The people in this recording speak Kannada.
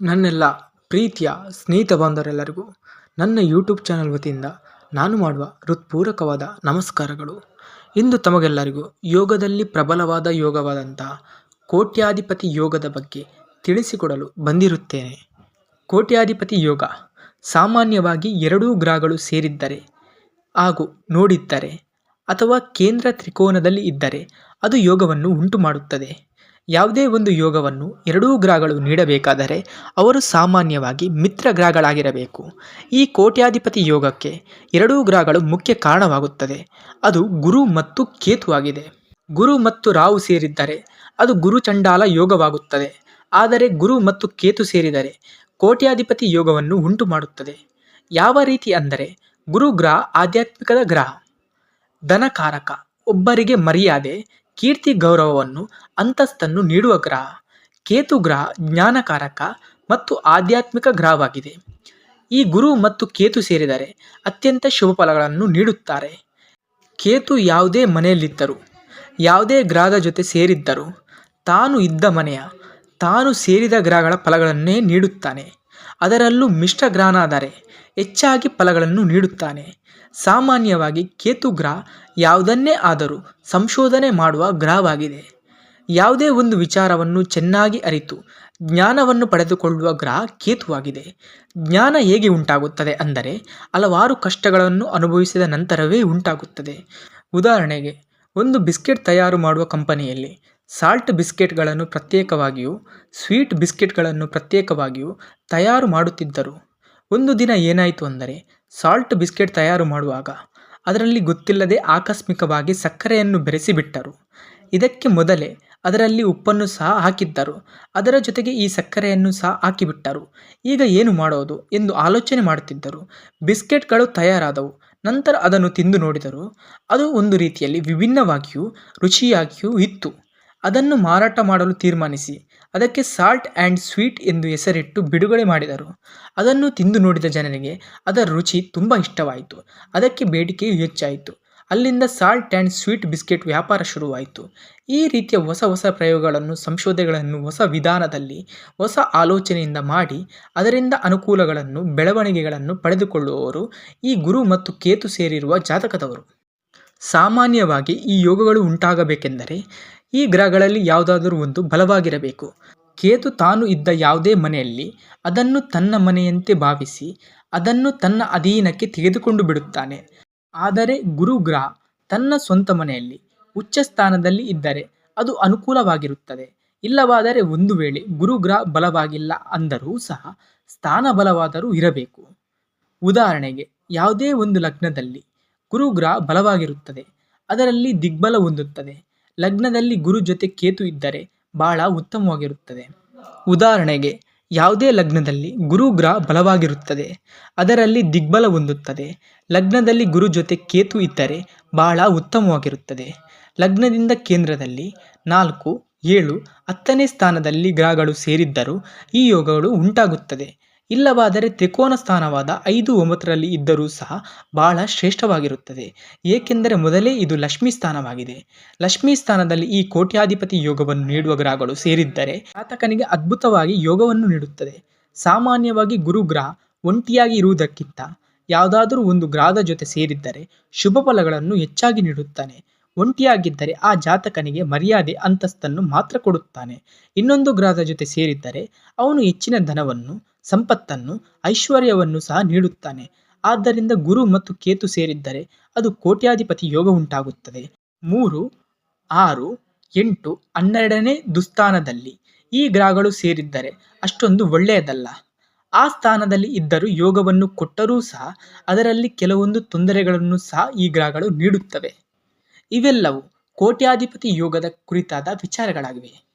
ನನ್ನೆಲ್ಲ ಪ್ರೀತಿಯ ಸ್ನೇಹಿತ ಬಾಂಧವರೆಲ್ಲರಿಗೂ ನನ್ನ ಯೂಟ್ಯೂಬ್ ಚಾನಲ್ ವತಿಯಿಂದ ನಾನು ಮಾಡುವ ಹೃತ್ಪೂರ್ವಕವಾದ ನಮಸ್ಕಾರಗಳು. ಇಂದು ತಮಗೆಲ್ಲರಿಗೂ ಯೋಗದಲ್ಲಿ ಪ್ರಬಲವಾದ ಯೋಗವಾದಂಥ ಕೋಟ್ಯಾಧಿಪತಿ ಯೋಗದ ಬಗ್ಗೆ ತಿಳಿಸಿಕೊಡಲು ಬಂದಿರುತ್ತೇನೆ. ಕೋಟ್ಯಾಧಿಪತಿ ಯೋಗ ಸಾಮಾನ್ಯವಾಗಿ ಎರಡೂ ಗ್ರಹಗಳು ಸೇರಿದ್ದರೆ ಹಾಗೂ ನೋಡಿದ್ದರೆ ಅಥವಾ ಕೇಂದ್ರ ತ್ರಿಕೋನದಲ್ಲಿ ಇದ್ದರೆ ಅದು ಯೋಗವನ್ನು ಉಂಟು ಮಾಡುತ್ತದೆ ಯಾವುದೇ ಒಂದು ಯೋಗವನ್ನು ಎರಡೂ ಗ್ರಹಗಳು ನೀಡಬೇಕಾದರೆ ಅವರು ಸಾಮಾನ್ಯವಾಗಿ ಮಿತ್ರ ಗ್ರಹಗಳಾಗಿರಬೇಕು. ಈ ಕೋಟ್ಯಾಧಿಪತಿ ಯೋಗಕ್ಕೆ ಎರಡೂ ಗ್ರಹಗಳು ಮುಖ್ಯ ಕಾರಣವಾಗುತ್ತದೆ. ಅದು ಗುರು ಮತ್ತು ಕೇತು ಆಗಿದೆ. ಗುರು ಮತ್ತು ರಾವು ಸೇರಿದ್ದರೆ ಅದು ಗುರು ಚಂಡಾಲ ಯೋಗವಾಗುತ್ತದೆ. ಆದರೆ ಗುರು ಮತ್ತು ಕೇತು ಸೇರಿದರೆ ಕೋಟ್ಯಾಧಿಪತಿ ಯೋಗವನ್ನು ಉಂಟು ಮಾಡುತ್ತದೆ ಯಾವ ರೀತಿ ಅಂದರೆ ಗುರು ಗ್ರಹ ಆಧ್ಯಾತ್ಮಿಕದ ಗ್ರಹ. ಧನಕಾರಕ, ಒಬ್ಬರಿಗೆ ಮರ್ಯಾದೆ ಕೀರ್ತಿ ಗೌರವವನ್ನು ಅಂತಸ್ತನ್ನು ನೀಡುವ ಗ್ರಹ, ಕೇತು ಗ್ರಹ ಜ್ಞಾನಕಾರಕ ಮತ್ತು ಆಧ್ಯಾತ್ಮಿಕ ಗ್ರಹವಾಗಿದೆ. ಈ ಗುರು ಮತ್ತು ಕೇತು ಸೇರಿದರೆ ಅತ್ಯಂತ ಶುಭ ಫಲಗಳನ್ನು ನೀಡುತ್ತಾರೆ. ಕೇತು ಯಾವುದೇ ಮನೆಯಲ್ಲಿದ್ದರೂ, ಯಾವುದೇ ಗ್ರಹದ ಜೊತೆ ಸೇರಿದ್ದರೂ, ತಾನು ಇದ್ದ ಮನೆಯ, ತಾನು ಸೇರಿದ ಗ್ರಹಗಳ ಫಲಗಳನ್ನೇ ನೀಡುತ್ತಾನೆ. ಅದರಲ್ಲೂ ಮಿಶ್ರ ಗ್ರಹನಾದರೆ ಹೆಚ್ಚಾಗಿ ಫಲಗಳನ್ನು ನೀಡುತ್ತಾನೆ. ಸಾಮಾನ್ಯವಾಗಿ ಕೇತು ಗ್ರಹ ಯಾವುದನ್ನೇ ಆದರೂ ಸಂಶೋಧನೆ ಮಾಡುವ ಗ್ರಹವಾಗಿದೆ. ಯಾವುದೇ ಒಂದು ವಿಚಾರವನ್ನು ಚೆನ್ನಾಗಿ ಅರಿತು ಜ್ಞಾನವನ್ನು ಪಡೆದುಕೊಳ್ಳುವ ಗ್ರಹ ಕೇತುವಾಗಿದೆ. ಜ್ಞಾನ ಹೇಗೆ ಉಂಟಾಗುತ್ತದೆ ಅಂದರೆ ಹಲವಾರು ಕಷ್ಟಗಳನ್ನು ಅನುಭವಿಸಿದ ನಂತರವೇ ಉಂಟಾಗುತ್ತದೆ. ಉದಾಹರಣೆಗೆ, ಒಂದು ಬಿಸ್ಕೆಟ್ ತಯಾರು ಮಾಡುವ ಕಂಪನಿಯಲ್ಲಿ ಸಾಲ್ಟ್ ಬಿಸ್ಕೆಟ್ಗಳನ್ನು ಪ್ರತ್ಯೇಕವಾಗಿಯೂ ಸ್ವೀಟ್ ಬಿಸ್ಕೆಟ್ಗಳನ್ನು ಪ್ರತ್ಯೇಕವಾಗಿಯೂ ತಯಾರು ಮಾಡುತ್ತಿದ್ದರು. ಒಂದು ದಿನ ಏನಾಯಿತು ಅಂದರೆ ಸಾಲ್ಟ್ ಬಿಸ್ಕೆಟ್ ತಯಾರು ಮಾಡುವಾಗ ಅದರಲ್ಲಿ ಗೊತ್ತಿಲ್ಲದೆ ಆಕಸ್ಮಿಕವಾಗಿ ಸಕ್ಕರೆಯನ್ನು ಬೆರೆಸಿಬಿಟ್ಟರು. ಇದಕ್ಕೆ ಮೊದಲೇ ಅದರಲ್ಲಿ ಉಪ್ಪನ್ನು ಸಹ ಹಾಕಿದ್ದರು. ಅದರ ಜೊತೆಗೆ ಈ ಸಕ್ಕರೆಯನ್ನು ಸಹ ಹಾಕಿಬಿಟ್ಟರು. ಈಗ ಏನು ಮಾಡೋದು ಎಂದು ಆಲೋಚನೆ ಮಾಡುತ್ತಿದ್ದರು. ಬಿಸ್ಕೆಟ್ಗಳು ತಯಾರಾದವು. ನಂತರ ಅದನ್ನು ತಿಂದು ನೋಡಿದರು. ಅದು ಒಂದು ರೀತಿಯಲ್ಲಿ ವಿಭಿನ್ನವಾಗಿಯೂ ರುಚಿಯಾಗಿಯೂ ಇತ್ತು. ಅದನ್ನು ಮಾರಾಟ ಮಾಡಲು ತೀರ್ಮಾನಿಸಿ. ಅದಕ್ಕೆ ಸಾಲ್ಟ್ ಆ್ಯಂಡ್ ಸ್ವೀಟ್ ಎಂದು ಹೆಸರಿಟ್ಟು ಬಿಡುಗಡೆ ಮಾಡಿದರು. ಅದನ್ನು ತಿಂದು ನೋಡಿದ ಜನರಿಗೆ ಅದರ ರುಚಿ ತುಂಬ ಇಷ್ಟವಾಯಿತು. ಅದಕ್ಕೆ ಬೇಡಿಕೆಯು ಹೆಚ್ಚಾಯಿತು. ಅಲ್ಲಿಂದ ಸಾಲ್ಟ್ ಆ್ಯಂಡ್ ಸ್ವೀಟ್ ಬಿಸ್ಕೆಟ್ ವ್ಯಾಪಾರ ಶುರುವಾಯಿತು. ಈ ರೀತಿಯ ಹೊಸ ಹೊಸ ಪ್ರಯೋಗಗಳನ್ನು ಸಂಶೋಧನೆಗಳನ್ನು ಹೊಸ ವಿಧಾನದಲ್ಲಿ, ಹೊಸ ಆಲೋಚನೆಯಿಂದ ಮಾಡಿ, ಅದರಿಂದ ಅನುಕೂಲಗಳನ್ನು, ಬೆಳವಣಿಗೆಗಳನ್ನು ಪಡೆದುಕೊಳ್ಳುವವರು ಈ ಗುರು ಮತ್ತು ಕೇತು ಸೇರಿರುವ ಜಾತಕದವರು. ಸಾಮಾನ್ಯವಾಗಿ ಈ ಯೋಗಗಳು ಉಂಟಾಗಬೇಕೆಂದರೆ ಈ ಗ್ರಹಗಳಲ್ಲಿ ಯಾವುದಾದರೂ ಒಂದು ಬಲವಾಗಿರಬೇಕು. ಕೇತು ತಾನು ಇದ್ದ ಯಾವುದೇ ಮನೆಯಲ್ಲಿ ಅದನ್ನು ತನ್ನ ಮನೆಯಂತೆ ಭಾವಿಸಿ ಅದನ್ನು ತನ್ನ ಅಧೀನಕ್ಕೆ ತೆಗೆದುಕೊಂಡು ಬಿಡುತ್ತಾನೆ. ಆದರೆ ಗುರು ಗ್ರಹ ತನ್ನ ಸ್ವಂತ ಮನೆಯಲ್ಲಿ ಉಚ್ಚ ಸ್ಥಾನದಲ್ಲಿ ಇದ್ದರೆ ಅದು ಅನುಕೂಲವಾಗಿರುತ್ತದೆ. ಇಲ್ಲವಾದರೆ ಒಂದು ವೇಳೆ ಗುರುಗ್ರಹ ಬಲವಾಗಿಲ್ಲ ಅಂದರೂ ಸಹ ಸ್ಥಾನ ಬಲವಾದರೂ ಇರಬೇಕು. ಉದಾಹರಣೆಗೆ ಯಾವುದೇ ಒಂದು ಲಗ್ನದಲ್ಲಿ ಗುರುಗ್ರಹ ಬಲವಾಗಿರುತ್ತದೆ. ಅದರಲ್ಲಿ ದಿಗ್ಬಲ ಹೊಂದುತ್ತದೆ. ಲಗ್ನದಲ್ಲಿ ಗುರು ಜೊತೆ ಕೇತು ಇದ್ದರೆ ಬಹಳ ಉತ್ತಮವಾಗಿರುತ್ತದೆ. ಉದಾಹರಣೆಗೆ, ಯಾವುದೇ ಲಗ್ನದಲ್ಲಿ ಗುರು ಗ್ರಹ ಬಲವಾಗಿರುತ್ತದೆ, ಅದರಲ್ಲಿ ದಿಗ್ಬಲ ಹೊಂದುತ್ತದೆ. ಲಗ್ನದಲ್ಲಿ ಗುರು ಜೊತೆ ಕೇತು ಇದ್ದರೆ ಬಹಳ ಉತ್ತಮವಾಗಿರುತ್ತದೆ. ಲಗ್ನದಿಂದ ಕೇಂದ್ರದಲ್ಲಿ ನಾಲ್ಕು, ಏಳು, ಹತ್ತನೇ ಸ್ಥಾನದಲ್ಲಿ ಗ್ರಹಗಳು ಸೇರಿದ್ದರೂ ಈ ಯೋಗಗಳು ಉಂಟಾಗುತ್ತದೆ. ಇಲ್ಲವಾದರೆ ತ್ರಿಕೋನ ಸ್ಥಾನವಾದ ಐದು ಒಂಬತ್ತರಲ್ಲಿ ಇದ್ದರೂ ಸಹ ಬಹಳ ಶ್ರೇಷ್ಠವಾಗಿರುತ್ತದೆ. ಏಕೆಂದರೆ ಮೊದಲೇ ಇದು ಲಕ್ಷ್ಮೀ ಸ್ಥಾನವಾಗಿದೆ. ಲಕ್ಷ್ಮೀ ಸ್ಥಾನದಲ್ಲಿ ಈ ಕೋಟ್ಯಾಧಿಪತಿ ಯೋಗವನ್ನು ನೀಡುವ ಗ್ರಹಗಳು ಸೇರಿದ್ದರೆ ಜಾತಕನಿಗೆ ಅದ್ಭುತವಾಗಿ ಯೋಗವನ್ನು ನೀಡುತ್ತದೆ. ಸಾಮಾನ್ಯವಾಗಿ ಗುರುಗ್ರಹ ಒಂಟಿಯಾಗಿ ಇರುವುದಕ್ಕಿಂತ ಯಾವುದಾದರೂ ಒಂದು ಗ್ರಹದ ಜೊತೆ ಸೇರಿದ್ದರೆ ಶುಭ ಫಲಗಳನ್ನು ಹೆಚ್ಚಾಗಿ ನೀಡುತ್ತಾನೆ. ಒಂಟಿಯಾಗಿದ್ದರೆ ಆ ಜಾತಕನಿಗೆ ಮರ್ಯಾದೆ, ಅಂತಸ್ತನ್ನು ಮಾತ್ರ ಕೊಡುತ್ತಾನೆ. ಇನ್ನೊಂದು ಗ್ರಹದ ಜೊತೆ ಸೇರಿದ್ದರೆ ಅವನು ಹೆಚ್ಚಿನ ಧನವನ್ನು ಸಂಪತ್ತನ್ನು, ಐಶ್ವರ್ಯವನ್ನು ಸಹ ನೀಡುತ್ತಾನೆ. ಆದ್ದರಿಂದ ಗುರು ಮತ್ತು ಕೇತು ಸೇರಿದ್ದರೆ ಅದು ಕೋಟ್ಯಾಧಿಪತಿ ಯೋಗ ಉಂಟಾಗುತ್ತದೆ. ಮೂರು, ಆರು, ಎಂಟು, ಹನ್ನೆರಡನೇ ದುಸ್ಥಾನದಲ್ಲಿ ಈ ಗ್ರಹಗಳು ಸೇರಿದ್ದರೆ ಅಷ್ಟೊಂದು ಒಳ್ಳೆಯದಲ್ಲ. ಆ ಸ್ಥಾನದಲ್ಲಿ ಇದ್ದರೂ ಯೋಗವನ್ನು ಕೊಟ್ಟರೂ ಸಹ ಅದರಲ್ಲಿ ಕೆಲವೊಂದು ತೊಂದರೆಗಳನ್ನು ಸಹ ಈ ಗ್ರಹಗಳು ನೀಡುತ್ತವೆ. ಇವೆಲ್ಲವೂ ಕೋಟ್ಯಾಧಿಪತಿ ಯೋಗದ ಕುರಿತಾದ ವಿಚಾರಗಳಾಗಿವೆ.